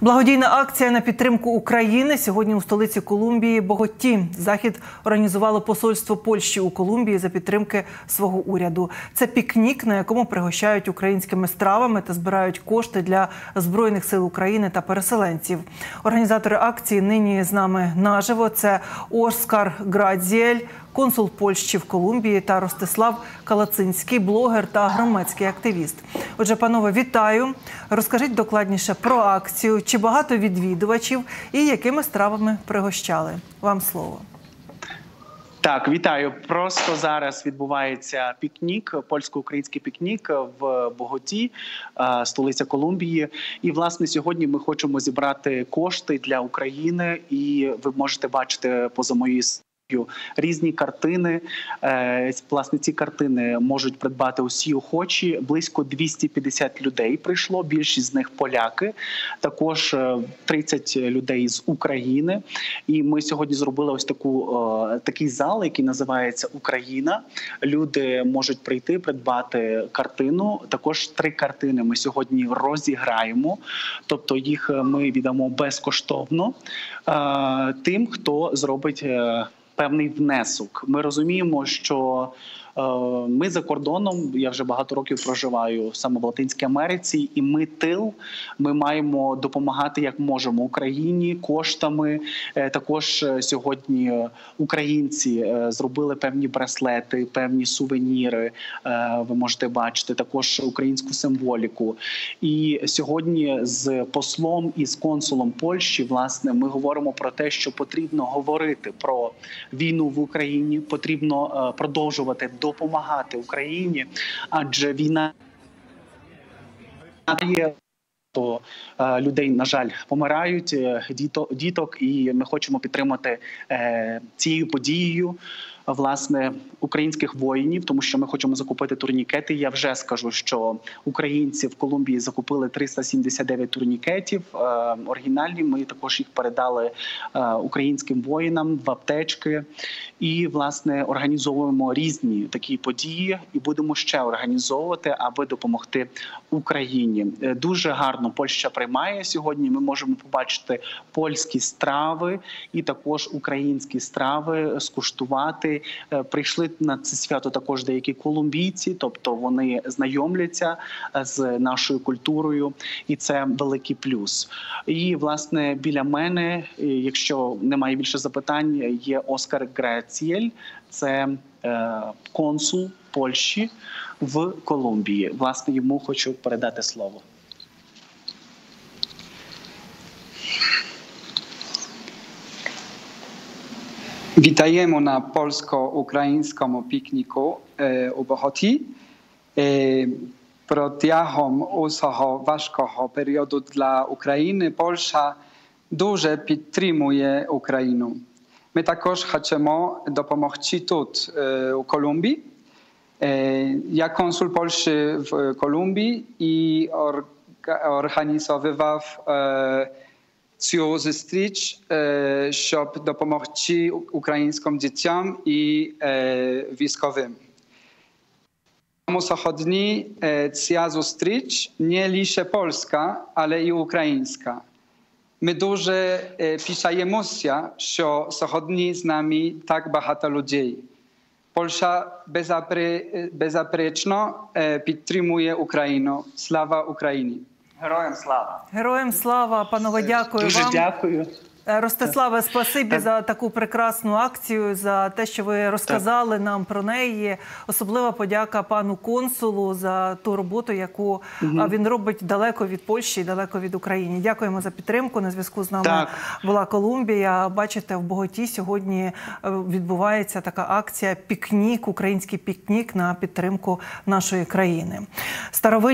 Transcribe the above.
Благодійна акція на підтримку України сьогодні у столиці Колумбії Боготі. Захід організувало посольство Польщі у Колумбії за підтримки свого уряду. Це пікнік, на якому пригощають українськими стравами та збирають кошти для збройних сил України та переселенців. Організатори акції нині з нами наживо. Це Оскар Градзіель, консул Польщі в Колумбії та Ростислав Калацинський, блогер та громадський активіст. Отже, панове, вітаю. Розкажіть докладніше про акцію, чи багато відвідувачів і якими стравами пригощали. Вам слово. Так, вітаю. Просто зараз відбувається пікнік, польсько-український пікнік в Боготі, столиця Колумбії. І власне сьогодні ми хочемо зібрати кошти для України, і ви можете бачити поза моєю Різні картини е, власне ці картини можуть придбати усі охочі. Близько 250 людей прийшло. Більшість з них поляки, також 30 е, людей з України. І ми сьогодні зробили ось таку е, такий зал, який називається Україна. Люди можуть прийти, придбати картину. Також три картини ми сьогодні розіграємо, тобто їх ми віддамо безкоштовно тим, хто зробить певний внесок. Ми розуміємо, що Е, ми за кордоном. Я вже багато років проживаю саме в Латинській Америці, і ми тил. Ми маємо допомагати як можемо Україні коштами. Е, також е, сьогодні українці зробили певні браслети, певні сувеніри. Ви можете бачити також українську символіку. І сьогодні з послом і з консулом Польщі, власне, ми говоримо про те, що потрібно говорити про війну в Україні, потрібно продовжувати допомагати Україні, адже війна є. То е, людей на жаль помирають е, діток, і ми хочемо підтримати е, цією подією власне українських воїнів, тому що ми хочемо закупити турнікети. Я вже скажу, що українці в Колумбії закупили 379 турнікетів. Е, оригінальні ми також їх передали е, українським воїнам в аптечки, і власне організовуємо різні такі події, і будемо ще організовувати, аби допомогти Україні. Е, дуже гарно Польща приймає сьогодні. Ми можемо побачити польські страви і також українські страви скуштувати. Е, прийшли на це свято також деякі колумбійці, тобто вони знайомляться е, з нашою культурою, і це великий плюс. І власне біля мене, е, якщо немає більше запитань, є Оскар Грецієль, це консул Польщі в Колумбії. Власне, йому хочу передати слово. Вітаємо на польсько-українському пікніку е, у Боготі. Е, протягом усього важкого періоду для України Польща дуже підтримує Україну. Ми також хочемо допомогти тут, е, у Колумбії. Я консул Польщі в Колумбії і організовував цю зустріч, щоб допомогти українським дітям і військовим. Сьогодні ця зустріч не лише польська, але і українська. Ми дуже пишаємося, що сьогодні з нами так багато людей. Польща беззаперечно підтримує Україну. Слава Україні! Героям слава! Героям слава, панове, дякую Дуже вам. дякую. Е, Ростиславе, спасибі так. за таку прекрасну акцію, за те, що ви розказали так. нам про неї. Особлива подяка пану консулу за ту роботу, яку угу. він робить далеко від Польщі і далеко від України. Дякуємо за підтримку. На зв'язку з нами так. була Колумбія. Бачите, в Боготі сьогодні е, відбувається така акція Пікнік, український пікнік на підтримку нашої країни. Старовинні